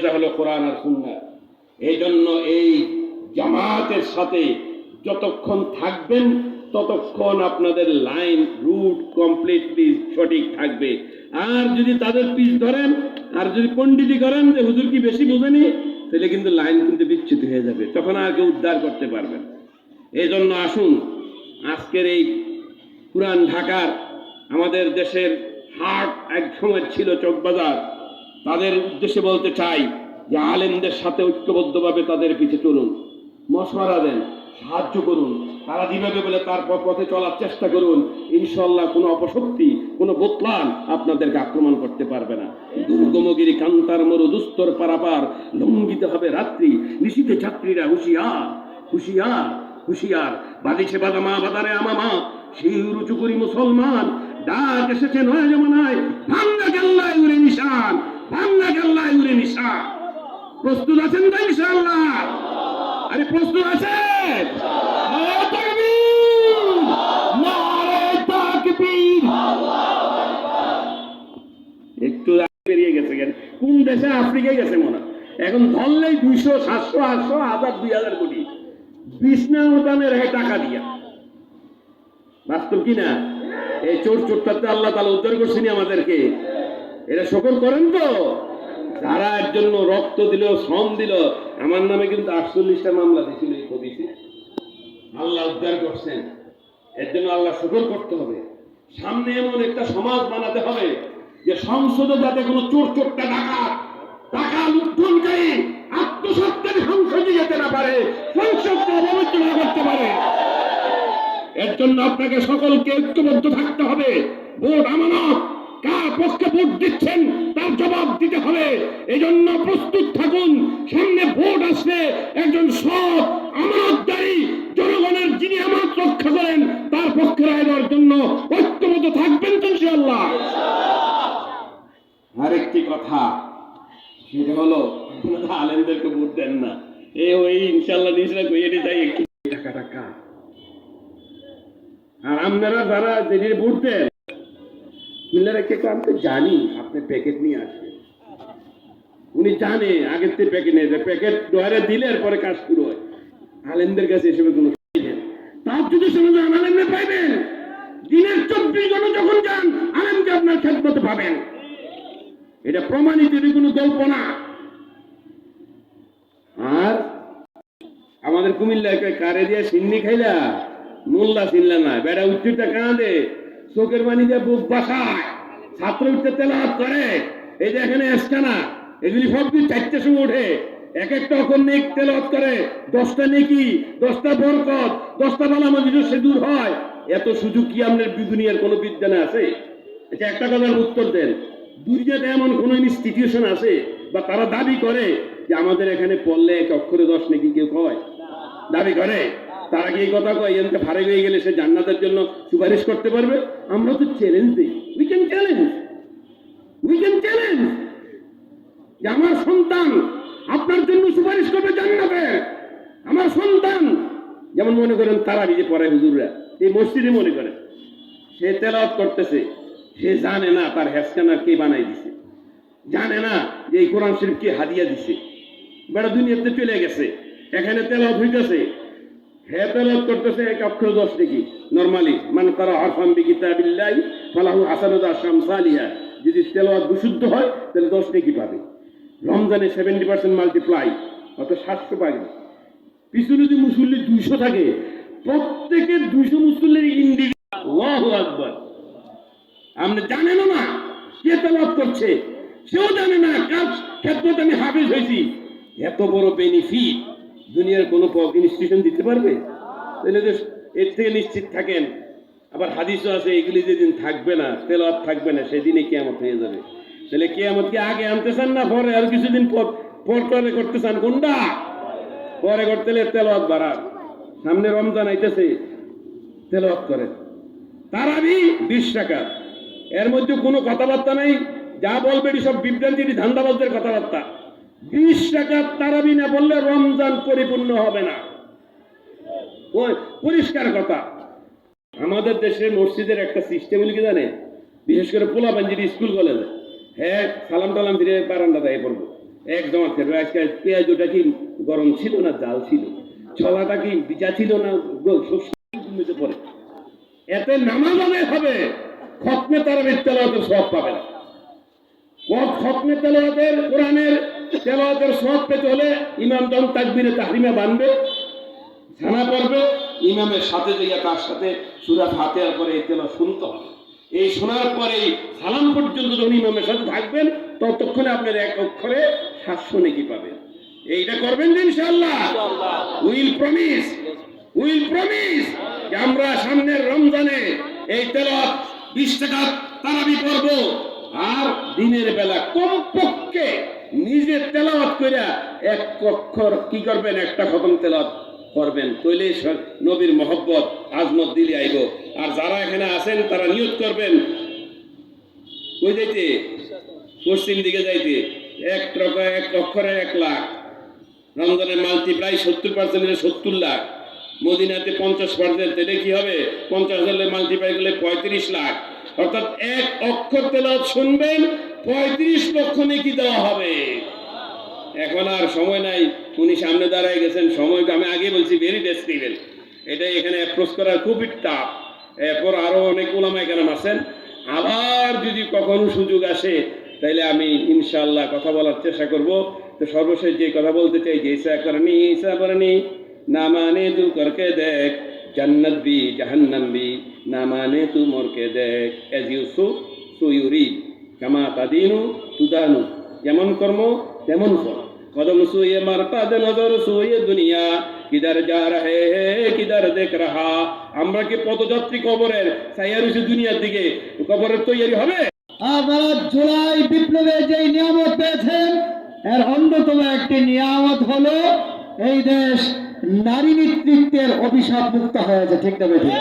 মোজেজা হলো কোরআন আর সুন্নাহ। এই জন্য এই জামাতের সাথে যতক্ষণ থাকবেন, ততক্ষণ আপনাদের লাইন রুট কমপ্লিটলি সঠিক থাকবে। আর যদি তাদের পিছ ধরেন, আর যদি পণ্ডিতি করেন যে, হুজুর কি বেশি বোঝেনি? তাহলে কিন্তু লাইন কিন্তু বিচ্যুত হয়ে যাবে। তখন আর কেউ উদ্ধার করতে পারবেন এই জন্য আসুন, আজকের এই পুরান ঢাকার আমাদের দেশের হাট এক সময় ছিল চকবাজার। তাদের উদ্দেশ্যে বলতে চাই যে আলেমদের সাথে ঐক্যবদ্ধভাবে তাদের পিছে চলুন, মশওয়ারা দেন, সাহায্য করুন, তারা যেভাবে বলে তার পথে চলার চেষ্টা করুন ইনশাল্লাহ কোনো অপশক্তি, কোনো বোতলান আপনাদেরকে আক্রমণ করতে পারবে না। দুর্গমগিরি কান্তার মরু দুস্তর পারাপার লঙ্ঘিত হবে রাত্রি নিশীতে যাত্রীরা হুঁশিয়ার হুঁশিয়ার হুঁশিয়ার। বাদিছে বাদামা বাদারে আমামা সেই রুচু করি মুসলমান, ডাক এসেছে নয় জমানায় ভাঙ্গা গেল্লায় উড়ে নিশান। নিশান প্রস্তুত আছেন তো ইনশাআল্লাহ? আরে প্রস্তুত তাকবীর! একটু বেরিয়ে গেছে কেন? কোন দেশে? আফ্রিকায় গেছে মনে এখন ধরলেই দুইশো, সাতশো, আটশো, হাজার, দুই হাজার কোটি। বিষ্ণা দামের হ্যাঁ টাকা দিয়া। বাস্তব কি না? এই চোর চোরটাতে আল্লাহ তালা উদ্ধার করছেনি আমাদেরকে। এটা সকল করেন তো? যারা এর জন্য রক্ত দিল, শ্রম দিল, আমার নামে কিন্তু আটচল্লিশটা মামলা দিয়েছিল এই কবিতে আল্লাহ উদ্ধার করছেন। এর জন্য আল্লাহ শুকর করতে হবে। সামনে এমন একটা সমাজ বানাতে হবে যে সংসদে যাতে কোনো চোর চোরটা ডাকাত, টাকা লুণ্ঠনকারী, আত্মসত্ত্বের সংসদে যেতে না পারে সংসদকে করতে পারে। এর জন্য আপনাকে সকলকে ঐক্যবদ্ধ থাকতে হবে। ভোট আমানত। কার পক্ষে ভোট দিচ্ছেন তার জবাব দিতে হবে। এই জন্য প্রস্তুত থাকুন সামনে ভোট আসলে একজন সৎ আমানতদারী জনগণের যিনি আমানত রক্ষা করেন তার পক্ষে রায় দেওয়ার জন্য ঐক্যবদ্ধ থাকবেন তো ইনশাআল্লাহ। আরেকটি কথা সেটা হলো আপনারা আলেমদেরকে ভোট দেন না। এ ওই ইনশাল্লাহ নিজরা কইয়ে যাই একটু। টাকা টাকা। আর আপনারা যারা যেটি ভোট দেন কে আমি তো জানি, আপনি প্যাকেট নিয়ে আসবেন। উনি জানে, আগের থেকে প্যাকেট নিয়ে প্যাকেট দিলে এরপরে কাজ শুরু হয়। আলেমদের কাছে এসবে কোনো তার যদি শুনে যান পাইবেন, দিনের চব্বিশ ঘণ্টা যখন যান, আলেমকে আপনার খেদমতে পাবেন। এটা প্রমাণিত, এটি কোনো গল্প না। আর আমাদের কুমিল্লা কারে দিয়ে সিন্নি খাইলা? মোল্লা চিনলা না বেড়া উচ্চটা কাঁদে। চোখের পানি দিয়ে বুক বাসায়। ছাত্র উঠতে তেলাওয়াত করে। এই যে এখানে এসকানা এগুলি সব কিছু চারটের সময় ওঠে। এক একটা অক্ষর নেক তেলাওয়াত করে। দশটা নেকি, দশটা বরকত, দশটা বালা মজিদুর সে দূর হয়। এত সুযোগ কি আপনার দুনিয়ার কোনো বিজ্ঞানে আছে? এটা একটা কথার উত্তর দেন। দুর্যাতে এমন কোন ইনস্টিটিউশন আছে বা তারা দাবি করে যে আমাদের এখানে পড়লে এক অক্ষরে দশ নেকি কেউ কয়? দাবি করে? তারা কি কথা কয় এনতে ফারে হয়ে গেলে সে জান্নাতের জন্য সুপারিশ করতে পারবে? আমরা তো চ্যালেঞ্জ দিই। We can challenge we can challenge যে আমার সন্তান আপনার জন্য সুপারিশ করবে জান্নাতের আমার সন্তান। যেমন মনে করেন তারা নিজে পড়ে হুজুররা, এই মসজিদে মনে করেন, সে তেলাওয়াত করতেছে, সে জানে না তার হেসকানা কে বানাই দিছে। জানে না যে এই কোরআন শরীফ কে হাদিয়া দিছে। বেড়া দুনিয়াতে চলে গেছে, এখানে তেলাওয়াত হইতেছে। হে তেলাওয়াত করতেছে এক অক্ষর দশ নাকি নরমালি মান তারা আরফাম বি কিতাবিল্লাহ ফালাহু হাসানাত শামসালিহা। যদি তেলাওয়াত বিশুদ্ধ হয়, তাহলে দশ নাকি পাবে। রমজানে সেভেন্টি পার্সেন্ট মাল্টিপ্লাই অত সাতশো পাবে পিছনে যদি মুসল্লি দুইশো থাকে প্রত্যেকের দুইশো মুসল্লির ইন্ডিভিজুয়াল আকবার। আপনি জানেনও না কে তেলাওয়াত করছে। সেও জানে না কাজ ক্ষেত্রে আমি হাফিজ হয়েছি। এত বড় বেনিফিট দুনিয়ার কোনো ইনস্টিটিউশন দিতে পারবে? তাহলে তো এর থেকে নিশ্চিত থাকেন। আবার হাদিসও আছে, এগুলি যেদিন থাকবে না, তেলাওয়াত থাকবে না, সেদিনই কেয়ামত হয়ে যাবে। তাহলে কেয়ামত কি আগে আনতে চান না পরে? আর কিছুদিন পর পর করে করতে চান? কোনটা পরে করতে হলে তেলাওয়াত বাড়ার সামনে রমজান আইতেছে, তেলাওয়াত করেন। তারাবি বিশ টাকা এর মধ্যে কোনো কথাবার্তা নেই। যা বলবে এটি সব বিভ্রান্তি, এটি ধান্দাবাজদের কথাবার্তা। বিশ টাকা তারাবি না বললে রমজান পরিপূর্ণ হবে না। ওই পরিষ্কার কথা। আমাদের দেশে মসজিদের একটা সিস্টেম কি জানে? বিশেষ করে পোলা পাঞ্জির স্কুল কলেজে হ্যাঁ সালাম টালাম ফিরে বারান্দা দেয় পড়ব। এক জমাত খেতে আজকে পেঁয়াজ ওটা কি গরম ছিল না জাল ছিল? ছলাটা কি বিচা ছিল না শস্য পড়ে এতে নামাজ আদায় হবে। খতমে তারাবির তেলাওয়াতের সব পাবে না। খতমে তেলাওয়াতের কোরআনের তেলাওয়াতের সব পেতে হলে ইমাম দম তাকবীরে তাহরিমা বানবে ছানা পড়বে ইমামের সাথে দিয়ে তার সাথে সুরা ফাতেহার পরে এই তেলা শুনতে হবে। এই শোনার পরেই সালাম পর্যন্ত যখন ইমামের সাথে থাকবেন ততক্ষণে আপনার এক অক্ষরে সাতশো নাকি পাবেন। এইটা করবেন তো ইনশাআল্লাহ? উইল প্রমিস উইল প্রমিস যে আমরা সামনের রমজানে এই তেলাওয়াত বিশ টাকা তারাবি করব আর দিনের বেলা কমপক্ষে নিজে তেলাওয়াত কইরা এক অক্ষর কি করবেন? একটা খতম তেলাওয়াত করবেন। তৈলে নবীর মহব্বত আজমত দিলে আইব। আর যারা এখানে আছেন, তারা নিয়োগ করবেন। কই যাইতে? পশ্চিম দিকে যাইতে। এক টাকা এক অক্ষরে এক লাখ। রমজানের মাল্টি প্রায় সত্তর পার্সেন্ট সত্তর লাখ। মদিনাতে পঞ্চাশ পার্সেন্ট এটা কি হবে? পঞ্চাশ হাজার মাল্টিপ্লাই করলে পঁয়ত্রিশ লাখ। অর্থাৎ এক অক্ষর তেলাওয়াত শুনবেন, পঁয়ত্রিশ লক্ষ নাকি দেওয়া হবে। এখন আর সময় নাই। উনি সামনে দাঁড়ায় গেছেন। সময় আমি আগে বলছি ভেরি ডেসক্রিবেল এটা এখানে অ্যাপ্রোচ করা খুবই টাফ এরপর আরও অনেক ওলামায় কেন আছেন। আবার যদি কখনো সুযোগ আসে, তাইলে আমি ইনশাল্লাহ কথা বলার চেষ্টা করব। তো সর্বশেষ যে কথা বলতে চাই, যে ইসা করনি ইসা করনি না মানে তু করকে দেখ, জান্নাত বি, জাহান্নাম বি, না মানে তু মরকে দেখ। এজ ইউ সু সু ইউ রিড কামা তাদিনু তুদানু। যেমন কর্ম, তেমন ফল। कदम सोए मरकद नजर सोए दुनिया কিদার যা রাহে কিদার দেখ রাহা। আমরা কি পদযাত্রী কবরের সাইয়া রয়েছে দুনিয়ার দিকে? কবরের তৈরি হবে? জুলাই বিপ্লবে যে নিয়ামত পেয়েছেন এর অন্যতম একটি নিয়ামত হলো এই দেশ নারী নেতৃত্বের অভিশাপ মুক্ত হয়েছে ঠিক না বেঠিক